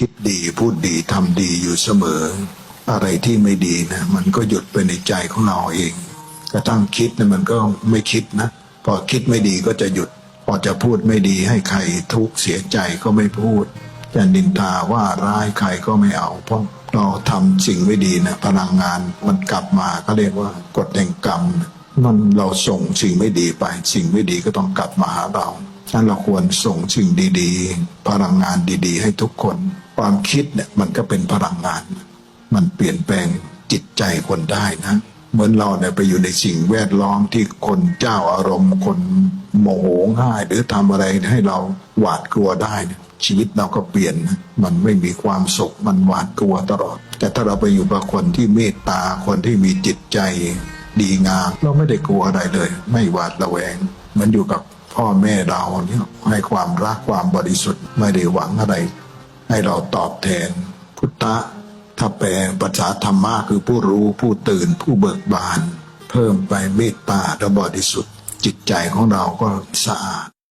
คิดดีพูดดีทำดีอยู่เสมอ อะไรที่ไม่ดีนะมันก็หยุดไปในใจของเราเองกระทั่งคิดนะมันก็ไม่คิดนะพอคิดไม่ดีก็จะหยุด พอจะพูดไม่ดีให้ใครทุกข์เสียใจก็ไม่พูดจะนินทาว่าร้ายใครก็ไม่เอา เพราะเราทำสิ่งไม่ดีนะพลังงานมันกลับมาก็เรียกว่ากฎแห่งกรรมนะมันเราส่งสิ่งไม่ดีไป สิ่งไม่ดีก็ต้องกลับมาหาเรา นั้นเราควรส่งสิ่งดีๆ พลังงานดี ๆ ให้ทุกคน ความคิดเนี่ยมันก็เป็นพลังงาน มันเปลี่ยนแปลงจิตใจคนได้นะ เหมือนเราเนี่ยไปอยู่ในสิ่งแวดล้อมที่คนเจ้าอารมณ์ คนโมโหง่าย หรือทำอะไรให้เราหวาดกลัวได้เนี่ยชีวิตเราก็เปลี่ยนนะมันไม่มีความสุข มันหวาดกลัวตลอด แต่ถ้าเราไปอยู่กับคนที่เมตตา คนที่มีจิตใจดีงาม เราไม่ได้กลัวอะไรเลย ไม่หวาดระแวงเหมันอยู่กับ พ่อแม่เราเนี่ยให้ความรักความบริสุทธิ์ไม่ได้หวังอะไร ให้เราตอบแทนพุทธะถ้าแปลภาษาธรรมะคือผู้รู้ผู้ตื่นผู้เบิกบาน เพิ่มไปเมตตาและบริสุทธิ์ จิตใจของเราก็สะอาด